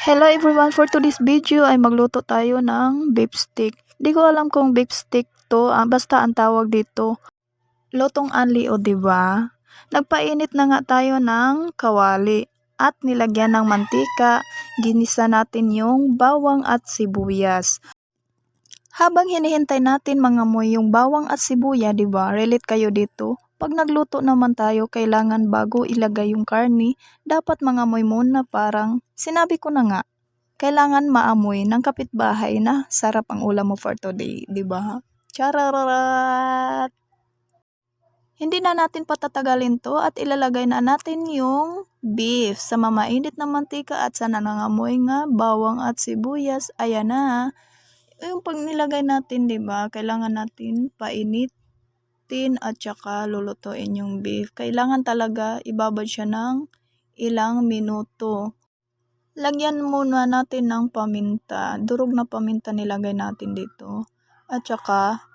Hello everyone, for today's video ay magluto tayo ng beef stick. Di ko alam kung beef stick to, ah, basta ang tawag dito. Lotong anli o ba? Nagpainit na nga tayo ng kawali at nilagyan ng mantika, ginisa natin yung bawang at sibuyas. Habang hinihintay natin mangamoy yung bawang at sibuya, 'di ba? Relate kayo dito. Pag nagluto naman tayo, kailangan bago ilagay yung karni, dapat mangamoy muna parang sinabi ko na nga. Kailangan maamoy ng kapitbahay na sarap ang ulam mo for today, 'di ba? Chararat! Hindi na natin patatagalin to at ilalagay na natin yung beef sa mamainit na mantika at sa nangangamoy nga bawang at sibuyas. Ayan na. Yung pag nilagay natin, 'di ba? Kailangan natin painitin at saka lulutuin yung beef. Kailangan talaga ibabad siya ng ilang minuto. Lagyan muna natin ng paminta. Durog na paminta nilagay natin dito. At saka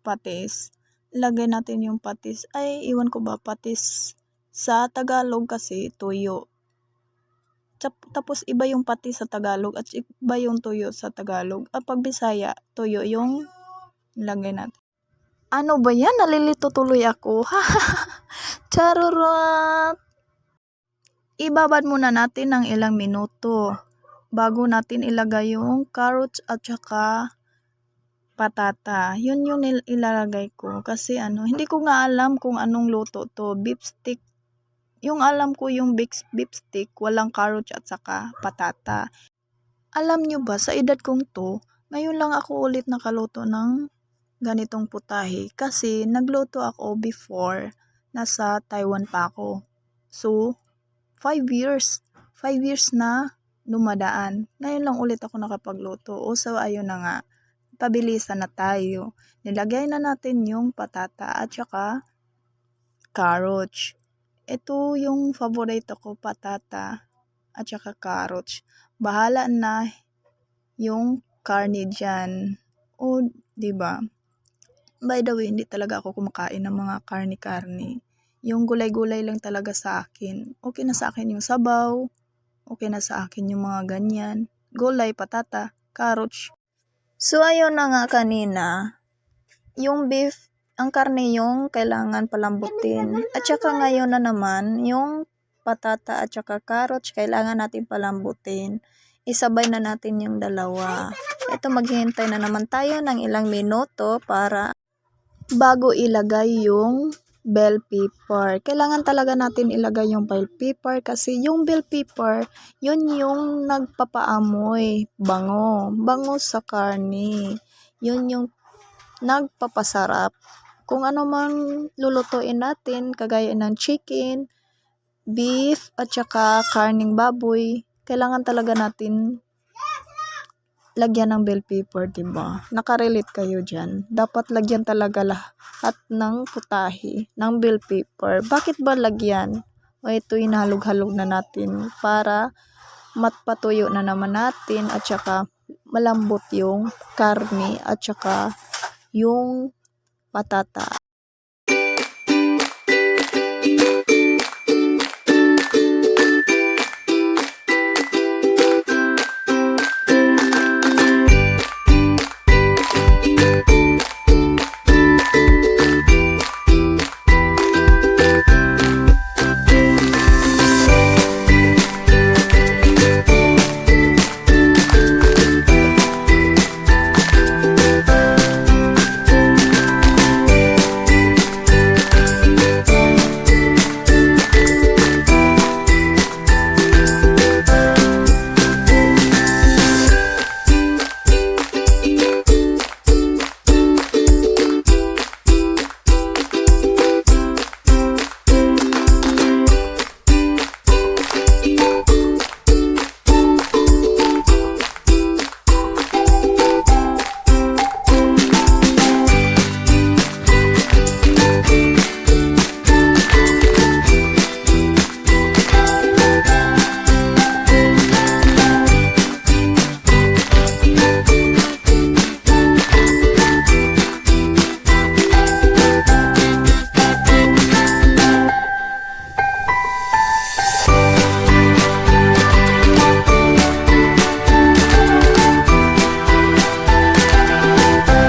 patis. Lagay natin yung patis. Ay, iwan ko ba patis sa Tagalog kasi tuyo. Tap- Tapos iba yung patis sa Tagalog at iba yung tuyo sa Tagalog. At pag Bisaya, tuyo yung lagay natin. Ano ba yan? Nalilito tuloy ako. Charot! Ibabad muna natin ng ilang minuto bago natin ilagay yung carrots at saka patata. Yun yung ilalagay ko kasi ano, hindi ko nga alam kung anong luto to. Beef stick. Yung alam ko yung beef, beef stick, walang carrots at saka patata. Alam nyo ba, sa edad kong to, ngayon lang ako ulit nakaluto ng ganitong putahe kasi nagluto ako before nasa Taiwan pa ako. So, 5 years. 5 years na dumadaan. Ngayon lang ulit ako nakapagluto. O so, ayun na nga. Pabilisan na tayo. Nilagay na natin yung patata at saka carrots. Ito yung favorito ko, patata at saka carrots. Bahala na yung karne dyan. O, ba? By the way, hindi talaga ako kumakain ng mga karni-karni. Yung gulay-gulay lang talaga sa akin. Okay na sa akin yung sabaw. Okay na sa akin yung mga ganyan. Gulay, patata, carrots. So, ayun na nga kanina. Yung beef, ang karne yung kailangan palambutin. At saka ngayon na naman, yung patata at saka carrots, kailangan natin palambutin. Isabay na natin yung dalawa. Ito, maghihintay na naman tayo ng ilang minuto para bago ilagay yung bell pepper. Kailangan talaga natin ilagay yung bell pepper kasi yung bell pepper, yun yung nagpapaamoy, bango, bango sa karne. Yun yung nagpapasarap. Kung ano mang lulutuin natin, kagaya ng chicken, beef, at saka karning baboy, kailangan talaga natin lagyan ng bell pepper, diba? Nakarelate kayo dyan. Dapat lagyan talaga lahat ng putahe ng bell pepper. Bakit ba lagyan? O ito hinalog-halog na natin para matpatuyo na naman natin at saka malambot yung karne at saka yung patata.